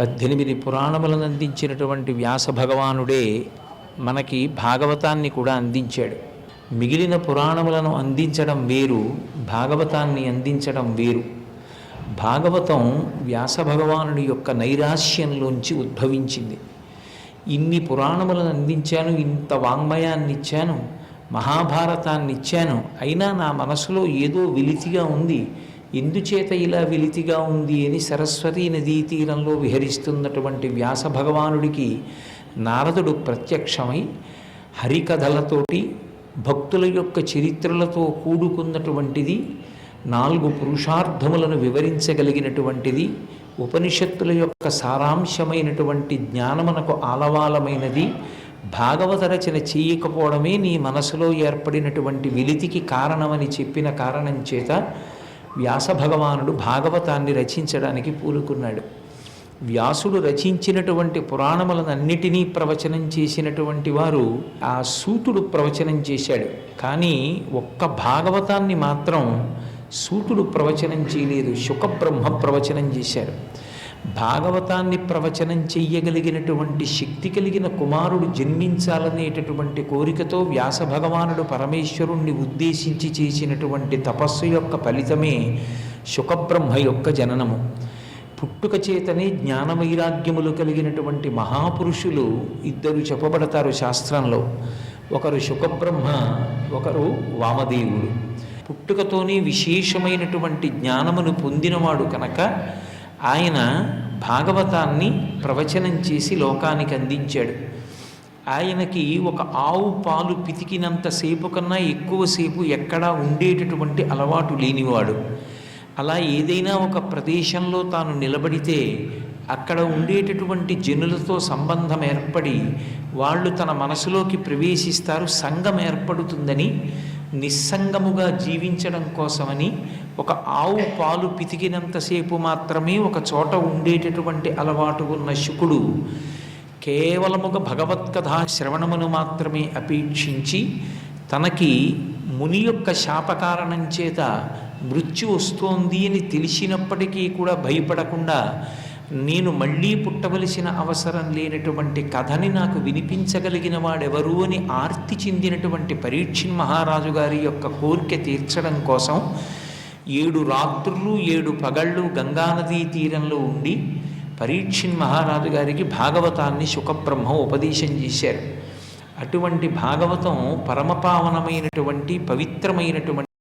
పద్దెనిమిది పురాణములను అందించినటువంటి వ్యాస భగవానుడే మనకి భాగవతాన్ని కూడా అందించాడు. మిగిలిన పురాణములను అందించడం వేరు భాగవతాన్ని అందించడం వేరు. భాగవతం వ్యాస భగవానుడి యొక్క నైరాశ్యంలోంచి ఉద్భవించింది. ఇన్ని పురాణములను అందించాను ఇంత వాంగ్మయాన్ని ఇచ్చాను మహాభారతాన్ని ఇచ్చాను అయినా నా మనసులో ఏదో వెలితిగా ఉంది. ఎందుచేత ఇలా వెలితిగా ఉంది అని సరస్వతి నదీ తీరంలో విహరిస్తున్నటువంటి వ్యాస భగవానుడికి నారదుడు ప్రత్యక్షమై హరికథలతోటి భక్తుల యొక్క చరిత్రలతో కూడుకున్నటువంటిది నాలుగు పురుషార్థములను వివరించగలిగినటువంటిది ఉపనిషత్తుల యొక్క సారాంశమైనటువంటి జ్ఞానమునకు ఆలవాలమైనది భాగవత రచన చేయకపోవడమే నీ మనసులో ఏర్పడినటువంటి విలితికి కారణమని చెప్పిన కారణం చేత వ్యాస భగవానుడు భాగవతాన్ని రచించడానికి పూనుకున్నాడు. వ్యాసుడు రచించినటువంటి పురాణములనన్నిటినీ ప్రవచనం చేసినటువంటి వారు ఆ సూతుడు ప్రవచనం చేశాడు. కానీ ఒక్క భాగవతాన్ని మాత్రం సూతుడు ప్రవచనం చేయలేదు శుకబ్రహ్మ ప్రవచనం చేశారు భాగవతాన్ని ప్రవచనం చెయ్యగలిగినటువంటి శక్తి కలిగిన కుమారుడు జన్మించాలనేటటువంటి కోరికతో వ్యాస భగవానుడు పరమేశ్వరుణ్ణి ఉద్దేశించి చేసినటువంటి తపస్సు యొక్క ఫలితమే శుకబ్రహ్మ యొక్క జననము. పుట్టుక చేతనే జ్ఞానవైరాగ్యములు కలిగినటువంటి మహాపురుషులు ఇద్దరు చెప్పబడతారు శాస్త్రంలో. ఒకరు శుకబ్రహ్మ ఒకరు వామదేవుడు. పుట్టుకతోనే విశేషమైనటువంటి జ్ఞానమును పొందినవాడు కనుక ఆయన భాగవతాన్ని ప్రవచనం చేసి లోకానికి అందించాడు. ఆయనకి ఒక ఆవు పాలు పితికినంతసేపు కన్నా ఎక్కువసేపు ఎక్కడా ఉండేటటువంటి అలవాటు లేనివాడు. అలా ఏదైనా ఒక ప్రదేశంలో తాను నిలబడితే అక్కడ ఉండేటటువంటి జనులతో సంబంధం ఏర్పడి వాళ్ళు తన మనసులోకి ప్రవేశిస్తారు సంఘం ఏర్పడుతుందని నిస్సంగముగా జీవించడం కోసమని ఒక ఆవు పాలు పితికినంతసేపు మాత్రమే ఒక చోట ఉండేటటువంటి అలవాటు ఉన్న శుకుడు కేవలముగా భగవత్కథా శ్రవణమును మాత్రమే అపేక్షించి తనకి ముని యొక్క శాపకారణం చేత మృత్యు వస్తోంది అని తెలిసినప్పటికీ కూడా భయపడకుండా నేను మళ్ళీ పుట్టవలసిన అవసరం లేనటువంటి కథని నాకు వినిపించగలిగిన వాడెవరు అని ఆర్తి చెందినటువంటి పరీక్షిన్ మహారాజు గారి యొక్క కోరిక తీర్చడం కోసం ఏడు రాత్రులు ఏడు పగళ్ళు గంగానదీ తీరంలో ఉండి పరీక్షిన్ మహారాజు గారికి భాగవతాన్ని సుఖబ్రహ్మ ఉపదేశం చేశారు. అటువంటి భాగవతం పరమపావనమైనటువంటి పవిత్రమైనటువంటి